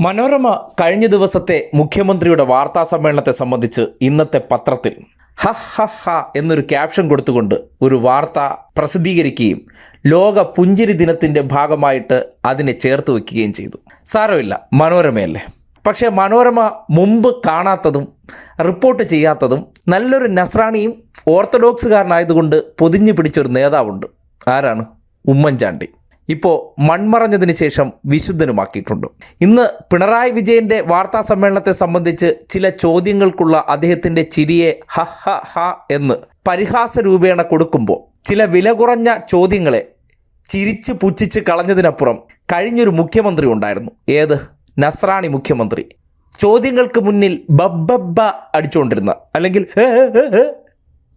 മനോരമ കഴിഞ്ഞ ദിവസത്തെ മുഖ്യമന്ത്രിയുടെ വാർത്താ സമ്മേളനത്തെ സംബന്ധിച്ച് ഇന്നത്തെ പത്രത്തിൽ ഹ ഹ ഹ എന്നൊരു ക്യാപ്ഷൻ കൊടുത്തുകൊണ്ട് ഒരു വാർത്ത പ്രസിദ്ധീകരിക്കുകയും ലോക പുഞ്ചിരി ദിനത്തിന്റെ ഭാഗമായിട്ട് അതിനെ ചേർത്ത് വയ്ക്കുകയും ചെയ്തു. സാരമില്ല മനോരമയല്ലേ? പക്ഷേ മനോരമ മുമ്പ് കാണാത്തതും റിപ്പോർട്ട് ചെയ്യാത്തതും നല്ലൊരു നസ്രാണിയും ഓർത്തഡോക്സുകാരനായതുകൊണ്ട് പൊതിഞ്ഞു പിടിച്ചൊരു നേതാവുണ്ട്. ആരാണ്? ഉമ്മൻചാണ്ടി. ഇപ്പോൾ മൺമറഞ്ഞതിന് ശേഷം വിശുദ്ധനുമാക്കിയിട്ടുണ്ട്. ഇന്ന് പിണറായി വിജയന്റെ വാർത്താ സമ്മേളനത്തെ സംബന്ധിച്ച് ചില ചോദ്യങ്ങൾക്കുള്ള അദ്ദേഹത്തിന്റെ ചിരിയെ ഹ ഹ ഹ എന്ന് പരിഹാസ രൂപേണ കൊടുക്കുമ്പോൾ ചില വില കുറഞ്ഞ ചോദ്യങ്ങളെ ചിരിച്ച് പുച്ഛിച്ച് കളഞ്ഞതിനപ്പുറം കഴിഞ്ഞൊരു മുഖ്യമന്ത്രി ഉണ്ടായിരുന്നു. ഏത്? നസ്രാണി മുഖ്യമന്ത്രി. ചോദ്യങ്ങൾക്ക് മുന്നിൽ ബബ്ബബ്ബ അടിച്ചുകൊണ്ടിരുന്ന അല്ലെങ്കിൽ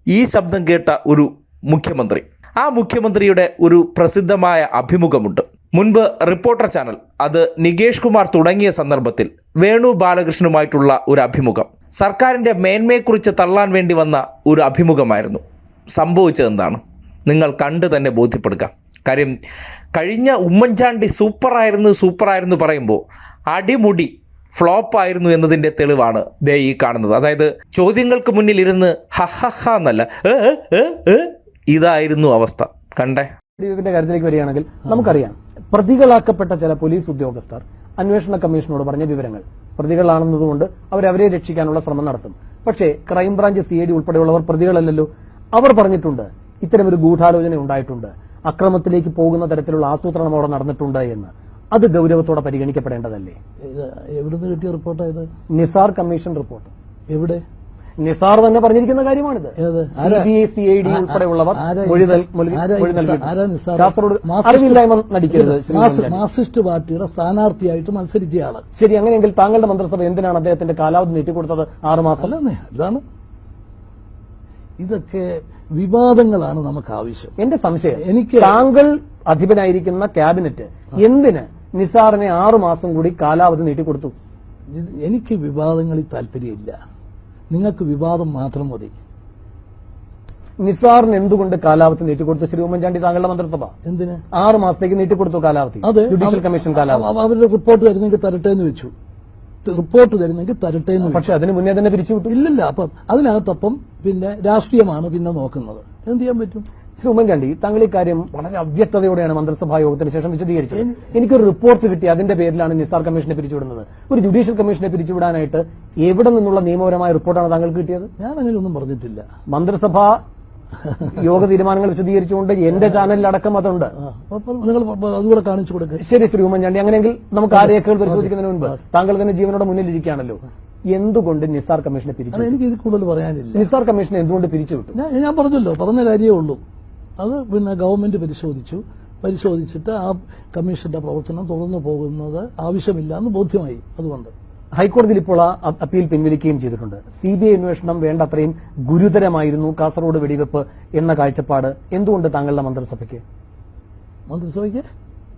ഈ ശബ്ദം കേട്ട ഒരു മുഖ്യമന്ത്രി. ആ മുഖ്യമന്ത്രിയുടെ ഒരു പ്രസിദ്ധമായ അഭിമുഖമുണ്ട്. മുൻപ് റിപ്പോർട്ടർ ചാനൽ അത് നികേഷ് കുമാർ തുടങ്ങിയ സന്ദർഭത്തിൽ വേണു ബാലകൃഷ്ണനുമായിട്ടുള്ള ഒരു അഭിമുഖം. സർക്കാരിന്റെ മേന്മയെക്കുറിച്ച് തള്ളാൻ വേണ്ടി വന്ന ഒരു അഭിമുഖമായിരുന്നു. സംഭവിച്ചതെന്താണ് നിങ്ങൾ കണ്ട് തന്നെ ബോധ്യപ്പെടുക. കാര്യം കഴിഞ്ഞ ഉമ്മൻചാണ്ടി സൂപ്പറായിരുന്നു സൂപ്പറായിരുന്നു പറയുമ്പോൾ അടിമുടി ഫ്ലോപ്പായിരുന്നു എന്നതിന്റെ തെളിവാണ് ദേ ഈ കാണുന്നത്. അതായത് ചോദ്യങ്ങൾക്ക് മുന്നിൽ ഇരുന്ന് ഹ ഹ ഹ എന്നല്ല ഇതായിരുന്നു അവസ്ഥ. കണ്ടേ? ഇതിന്റെ കാര്യത്തിലേക്ക് വരികയാണെങ്കിൽ നമുക്കറിയാം. പ്രതികളാക്കപ്പെട്ട ചില പോലീസ് ഉദ്യോഗസ്ഥർ അന്വേഷണ കമ്മീഷനോട് പറഞ്ഞ വിവരങ്ങൾ. പ്രതികളാണെന്നതുകൊണ്ട് അവരവരെ അവരെ രക്ഷിക്കാനുള്ള ശ്രമം നടത്തും. പക്ഷേ ക്രൈംബ്രാഞ്ച് സി ഐ ഡി ഉൾപ്പെടെയുള്ളവർ പ്രതികളല്ലല്ലോ. അവർ പറഞ്ഞിട്ടുണ്ട് ഇത്തരമൊരു ഗൂഢാലോചന ഉണ്ടായിട്ടുണ്ട്. അക്രമത്തിലേക്ക് പോകുന്ന തരത്തിലുള്ള ആസൂത്രണം അവിടെ നടന്നിട്ടുണ്ട് എന്ന്. അത് ഗൗരവത്തോടെ പരിഗണിക്കപ്പെടേണ്ടതല്ലേ? എവിടുന്ന് കിട്ടിയ റിപ്പോർട്ടായത് നിസാർ കമ്മീഷൻ റിപ്പോർട്ട്. എവിടെ? നിസാർ തന്നെ പറഞ്ഞിരിക്കുന്ന കാര്യമാണിത്? C I C I D ഉൾപ്പെടെയുള്ളവർ അറിവില്ലായ്മ നടിക്കരുത്. മാർക്സിസ്റ്റ് പാർട്ടിയുടെ സ്ഥാനാർത്ഥിയായിട്ട് മത്സരിച്ചയാൾ. ശരി അങ്ങനെയെങ്കിൽ താങ്കളുടെ മന്ത്രിസഭ എന്തിനാണ് അദ്ദേഹത്തിന്റെ കാലാവധി നീട്ടിക്കൊടുത്തത്? ആറ് മാസം? ഇതാണ്. ഇതൊക്കെ വിവാദങ്ങളാണ് നമുക്ക് ആവശ്യം എന്റെ സംശയം എനിക്ക് താങ്കൾ അധിപനായിരിക്കുന്ന ക്യാബിനറ്റ് എന്തിന് നിസാറിനെ ആറുമാസം കൂടി കാലാവധി നീട്ടിക്കൊടുത്തു? എനിക്ക് വിവാദങ്ങളിൽ താല്പര്യമില്ല. നിങ്ങൾക്ക് വിവാദം മാത്രം മതി. നിസാറിന് എന്തുകൊണ്ട് കാലാവധി നീട്ടിക്കൊടുത്തു? ശ്രീ ഉമ്മൻചാണ്ടി താങ്കളുടെ മന്ത്രിസഭ. എന്തിന്? ആറ് മാസത്തേക്ക് നീട്ടിക്കൊടുത്തു കാലാവധി. അത് ജുഡീഷ്യൽ കമ്മീഷൻ കാലാവധി. അവ- അവരുടെ റിപ്പോർട്ട് തരുന്നെങ്കിൽ തരട്ടെ എന്ന് വെച്ചു റിപ്പോർട്ട് തരുന്നെങ്കിൽ തരട്ടെ എന്ന് പക്ഷെ അതിന് മുന്നേ തന്നെ പിരിച്ചുവിട്ടു. ഇല്ലല്ല. അപ്പം അതിനകത്തപ്പം പിന്നെ രാഷ്ട്രീയമാണ് പിന്നെ നോക്കുന്നത്. എന്ത് ചെയ്യാൻ പറ്റും? ശ്രീ ഉമ്മൻചാണ്ടി താങ്കൾ ഈ കാര്യം വളരെ അവ്യക്തതയോടെയാണ് മന്ത്രിസഭാ യോഗത്തിന് ശേഷം വിശദീകരിച്ചത്. എനിക്കൊരു റിപ്പോർട്ട് കിട്ടി അതിന്റെ പേരിലാണ് നിസാർ കമ്മീഷനെ പിരിച്ചുവിടുന്നത്. ഒരു ജുഡീഷ്യൽ കമ്മീഷനെ പിരിച്ചുവിടാനായിട്ട് എവിടെ നിന്നുള്ള നിയമപരമായ റിപ്പോർട്ടാണ് താങ്കൾക്ക് കിട്ടിയത്? ഞാൻ അങ്ങനെ ഒന്നും പറഞ്ഞിട്ടില്ല. മന്ത്രിസഭാ യോഗ തീരുമാനങ്ങൾ വിശദീകരിച്ചുകൊണ്ട് എന്റെ ചാനലിലടക്കം അതുണ്ട്. നിങ്ങൾ അതുകൂടെ കാണിച്ചു കൊടുക്കുക ശരി ശ്രീ ഉമ്മൻചാണ്ടി അങ്ങനെയെങ്കിൽ നമുക്ക് ആ രേഖകൾ പരിശോധിക്കുന്നതിന് മുൻപ് താങ്കൾ തന്നെ ജീവനോടെ മുന്നിലിരിക്കുകയാണല്ലോ. എന്തുകൊണ്ട് നിസാർ കമ്മീഷനെ പിരിച്ചു എനിക്ക് ഇത് കൂടുതൽ പറയാനില്ല. നിസാർ കമ്മീഷനെ എന്തുകൊണ്ട് പിരിച്ചുവിട്ടു? ഞാൻ പറഞ്ഞല്ലോ പറഞ്ഞ കാര്യമേ ഉള്ളൂ. അത് പിന്നെ ഗവൺമെന്റ് പരിശോധിച്ചു. പരിശോധിച്ചിട്ട് ആ കമ്മീഷന്റെ പ്രവർത്തനം തുടർന്നു പോകുന്നത് ആവശ്യമില്ല എന്ന് ബോധ്യമായി അതുകൊണ്ട്. ഹൈക്കോടതിയിൽ ഇപ്പോൾ ആ അപ്പീൽ പിൻവലിക്കുകയും ചെയ്തിട്ടുണ്ട്. സി ബി ഐ അന്വേഷണം വേണ്ടത്രയും ഗുരുതരമായിരുന്നു കാസർഗോഡ് വെടിവെപ്പ് എന്ന കാഴ്ചപ്പാട്. എന്തുകൊണ്ട് താങ്കളുടെ മന്ത്രിസഭയ്ക്ക്? മന്ത്രിസഭയ്ക്ക്?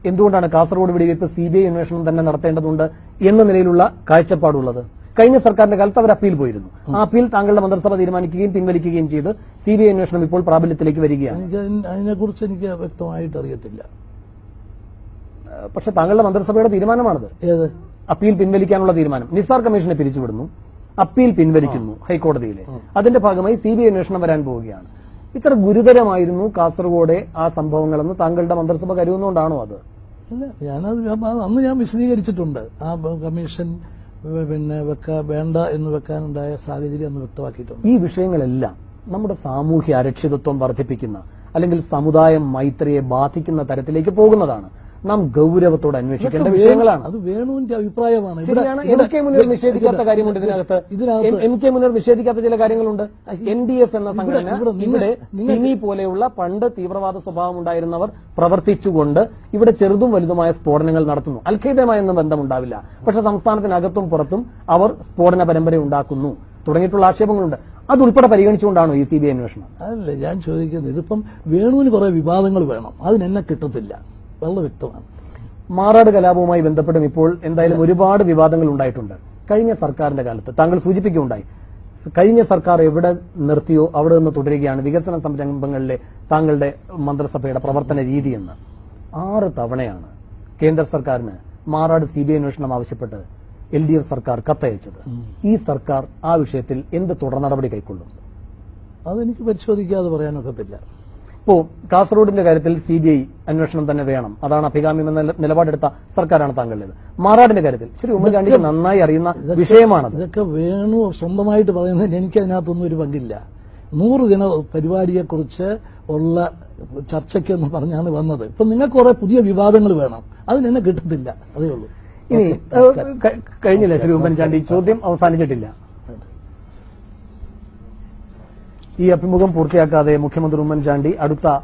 എന്തുകൊണ്ടാണ് കാസർഗോഡ് വെടിവെപ്പ് സി ബി ഐ അന്വേഷണം തന്നെ നടത്തേണ്ടതുണ്ട് എന്ന നിലയിലുള്ള കാഴ്ചപ്പാടുള്ളത്? കഴിഞ്ഞ സർക്കാരിന്റെ കാലത്ത് അവർ അപ്പീൽ പോയിരുന്നു. ആ അപ്പീൽ താങ്കളുടെ മന്ത്രിസഭ തീരുമാനിക്കുകയും പിൻവലിക്കുകയും ചെയ്ത് സി ബി ഐ അന്വേഷണം ഇപ്പോൾ പ്രാബല്യത്തിലേക്ക് വരികയാണ്. എനിക്ക് അതിനെക്കുറിച്ച് എനിക്ക് വ്യക്തമായിട്ട് അറിയത്തില്ല. പക്ഷെ താങ്കളുടെ മന്ത്രിസഭയുടെ തീരുമാനമാണത്. ഏത്? അപ്പീൽ പിൻവലിക്കാനുള്ള തീരുമാനം. നിസാർ കമ്മീഷനെ പിരിച്ചുവിടുന്നു. അപ്പീൽ പിൻവലിക്കുന്നു ഹൈക്കോടതിയിലെ. അതിന്റെ ഭാഗമായി സി ബി ഐ അന്വേഷണം വരാൻ പോവുകയാണ്. ഇത്ര ഗുരുതരമായിരുന്നു കാസർഗോഡ് ആ സംഭവങ്ങളെന്ന് താങ്കളുടെ മന്ത്രിസഭ കരുതുന്നുകൊണ്ടാണോ അത്? അല്ല ഞാനത് അന്ന് ഞാൻ വിശദീകരിച്ചിട്ടുണ്ട്. ആ കമ്മീഷൻ പിന്നെ വെക്കാ വേണ്ട എന്ന് വെക്കാനുണ്ടായ സാഹചര്യം അന്ന് വ്യക്തമാക്കിയിട്ടുണ്ട്. ഈ വിഷയങ്ങളെല്ലാം നമ്മുടെ സാമൂഹ്യ അരക്ഷിതത്വം വർദ്ധിപ്പിക്കുന്ന അല്ലെങ്കിൽ സമുദായ മൈത്രിയെ ബാധിക്കുന്ന തരത്തിലേക്ക് പോകുന്നതാണ്. നാം ഗൗരവത്തോടെ അന്വേഷിക്കേണ്ട വിഷയങ്ങളാണ്. അത് വേണുവിന്റെ അഭിപ്രായമാണ്. എം കെ മുനീർ നിഷേധിക്കാത്ത കാര്യമുണ്ട് ഇതിനകത്ത്. എം കെ മുനീർ നിഷേധിക്കാത്ത ചില കാര്യങ്ങളുണ്ട്. എൻ ഡി എഫ് എന്ന സംഘടന ഇവിടെ സിമി പോലെയുള്ള പണ്ട് തീവ്രവാദ സ്വഭാവം ഉണ്ടായിരുന്നവർ പ്രവർത്തിച്ചുകൊണ്ട് ഇവിടെ ചെറുതും വലുതുമായ സ്ഫോടനങ്ങൾ നടത്തുന്നു. അൽഖൈദയുമായൊന്നും ബന്ധമുണ്ടാവില്ല. പക്ഷെ സംസ്ഥാനത്തിനകത്തും പുറത്തും അവർ സ്ഫോടന പരമ്പര ഉണ്ടാക്കുന്നു. തുടങ്ങിയിട്ടുള്ള ആക്ഷേപങ്ങളുണ്ട്. അതുൾപ്പെടെ പരിഗണിച്ചുകൊണ്ടാണോ ഈ സി ബി ഐ അന്വേഷണം? അല്ല ഞാൻ ചോദിക്കുന്നത് ഇതിപ്പം വേണുവിന് കുറെ വിവാദങ്ങൾ വേണം. അതിനെന്നെ കിട്ടത്തില്ല. വളരെ വ്യക്തമാണ്. മാറാട് കലാപവുമായി ബന്ധപ്പെട്ടും ഇപ്പോൾ എന്തായാലും ഒരുപാട് വിവാദങ്ങൾ ഉണ്ടായിട്ടുണ്ട്. കഴിഞ്ഞ സർക്കാരിന്റെ കാലത്ത് താങ്കൾ സൂചിപ്പിക്കുകയുണ്ടായി. കഴിഞ്ഞ സർക്കാർ എവിടെ നിർത്തിയോ അവിടെ നിന്ന് തുടരുകയാണ് വികസന സംരംഭങ്ങളിലെ താങ്കളുടെ മന്ത്രിസഭയുടെ പ്രവർത്തന രീതിയെന്ന് ആറ് തവണയാണ് കേന്ദ്ര സർക്കാരിന് മാറാട് സി ബി ഐ അന്വേഷണം ആവശ്യപ്പെട്ട് എൽ ഡി എഫ് സർക്കാർ കത്തയച്ചത്. ഈ സർക്കാർ ആ വിഷയത്തിൽ എന്ത് തുടർ നടപടി കൈക്കൊള്ളും? അതെനിക്ക് പരിശോധിക്കാതെ പറയാനൊക്കത്തില്ല. ഇപ്പോ കാസർഗോഡിന്റെ കാര്യത്തിൽ സി ബി ഐ അന്വേഷണം തന്നെ വേണം. അതാണ് അഭികാമ്യം എന്ന നിലപാടെടുത്ത സർക്കാരാണ് താങ്കളുടേത്. മാറാടിന്റെ കാര്യത്തിൽ ശരി ഉമ്മൻചാണ്ടിക്ക് നന്നായി അറിയുന്ന വിഷയമാണ് ഇതൊക്കെ വേണു സ്വന്തമായിട്ട് പറയുന്നതിന് എനിക്ക് അതിനകത്തൊന്നും ഒരു പങ്കില്ല. നൂറ് ദിന പരിപാടിയെക്കുറിച്ച് ഉള്ള ചർച്ചയ്ക്ക് ചർച്ചയ്ക്കെന്ന് പറഞ്ഞാണ് വന്നത്. ഇപ്പൊ നിങ്ങൾക്ക് കുറെ പുതിയ വിവാദങ്ങൾ വേണം. അതിനെന്നെ കിട്ടത്തില്ല. അതേ ഉള്ളൂ. ഇനി കഴിഞ്ഞില്ല ശ്രീ ഉമ്മൻചാണ്ടി? ചോദ്യം അവസാനിച്ചിട്ടില്ല. ഈ അഭിമുഖം പൂർത്തിയാക്കാതെ മുഖ്യമന്ത്രി ഉമ്മൻചാണ്ടി അടുത്ത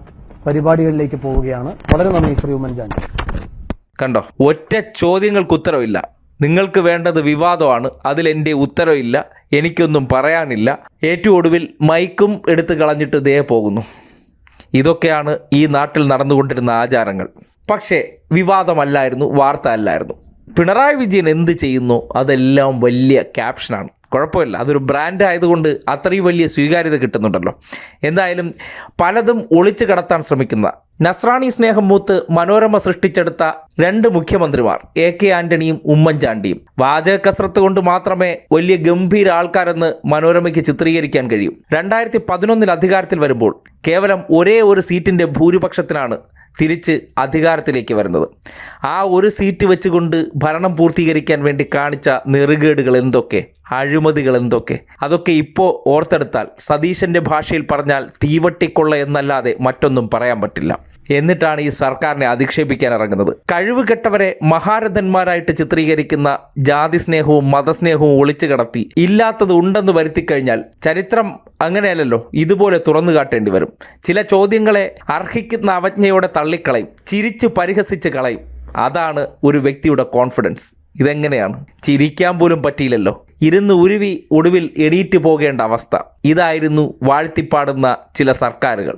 പരിപാടികളിലേക്ക് പോവുകയാണ്. വളരെ നന്ദി ശ്രീ ഉമ്മൻചാണ്ടി. കണ്ടോ? ഒറ്റ ചോദ്യങ്ങൾക്ക് ഉത്തരവില്ല. നിങ്ങൾക്ക് വേണ്ടത് വിവാദമാണ്. അതിൽ എന്റെ ഉത്തരവില്ല. എനിക്കൊന്നും പറയാനില്ല. ഏറ്റവും ഒടുവിൽ മൈക്കും എടുത്തു കളഞ്ഞിട്ട് ദേ പോകുന്നു. ഇതൊക്കെയാണ് ഈ നാട്ടിൽ നടന്നുകൊണ്ടിരുന്ന ആചാരങ്ങൾ. പക്ഷേ വിവാദമല്ലായിരുന്നു വാർത്ത അല്ലായിരുന്നു. പിണറായി വിജയൻ എന്ത് ചെയ്യുന്നു? അതെല്ലാം വലിയ ക്യാപ്ഷനാണ് കുഴപ്പമില്ല. അതൊരു ബ്രാൻഡ് ആയതുകൊണ്ട് അത്രയും വലിയ സ്വീകാര്യത കിട്ടുന്നുണ്ടല്ലോ. എന്തായാലും പലതും ഒളിച്ചു കടത്താൻ ശ്രമിക്കുന്ന നസ്രാണി സ്നേഹം മൂത്ത് മനോരമ സൃഷ്ടിച്ചെടുത്ത രണ്ട് മുഖ്യമന്ത്രിമാർ എ കെ ആന്റണിയും ഉമ്മൻചാണ്ടിയും. വാചക കസരത്ത് കൊണ്ട് മാത്രമേ വലിയ ഗംഭീര ആൾക്കാരെന്ന് മനോരമയ്ക്ക് ചിത്രീകരിക്കാൻ കഴിയൂ. രണ്ടായിരത്തി പതിനൊന്നിൽ അധികാരത്തിൽ വരുമ്പോൾ കേവലം ഒരേ ഒരു സീറ്റിന്റെ ഭൂരിപക്ഷത്തിനാണ് തിരിച്ച് അധികാരത്തിലേക്ക് വരുന്നത്. ആ ഒരു സീറ്റ് വെച്ചുകൊണ്ട് ഭരണം പൂർത്തീകരിക്കാൻ വേണ്ടി കാണിച്ച നെറുകേടുകൾ എന്തൊക്കെ? അഴിമതികൾ എന്തൊക്കെ? അതൊക്കെ ഇപ്പോൾ ഓർത്തെടുത്താൽ സതീശന്റെ ഭാഷയിൽ പറഞ്ഞാൽ തീവട്ടിക്കൊള്ള എന്നല്ലാതെ മറ്റൊന്നും പറയാൻ പറ്റില്ല. എന്നിട്ടാണ് ഈ സർക്കാരിനെ അധിക്ഷേപിക്കാൻ ഇറങ്ങുന്നത്. കഴിവുകെട്ടവരെ മഹാരഥന്മാരായിട്ട് ചിത്രീകരിക്കുന്ന ജാതി സ്നേഹവും മതസ്നേഹവും ഒളിച്ചു കടത്തി ഇല്ലാത്തത് ഉണ്ടെന്ന് വരുത്തി കഴിഞ്ഞാൽ ചരിത്രം അങ്ങനെയല്ലല്ലോ ഇതുപോലെ തുറന്നു കാട്ടേണ്ടി വരും. ചില ചോദ്യങ്ങളെ അർഹിക്കുന്ന അവജ്ഞയോടെ തള്ളിക്കളയും ചിരിച്ചു പരിഹസിച്ച് കളയും. അതാണ് ഒരു വ്യക്തിയുടെ കോൺഫിഡൻസ്. ഇതെങ്ങനെയാണ്? ചിരിക്കാൻ പോലും പറ്റിയില്ലല്ലോ. ഇരുന്ന് ഉരുവി ഒടുവിൽ എണീറ്റ് പോകേണ്ട അവസ്ഥ. ഇതായിരുന്നു വാഴ്ത്തിപ്പാടുന്ന ചില സർക്കാരുകൾ.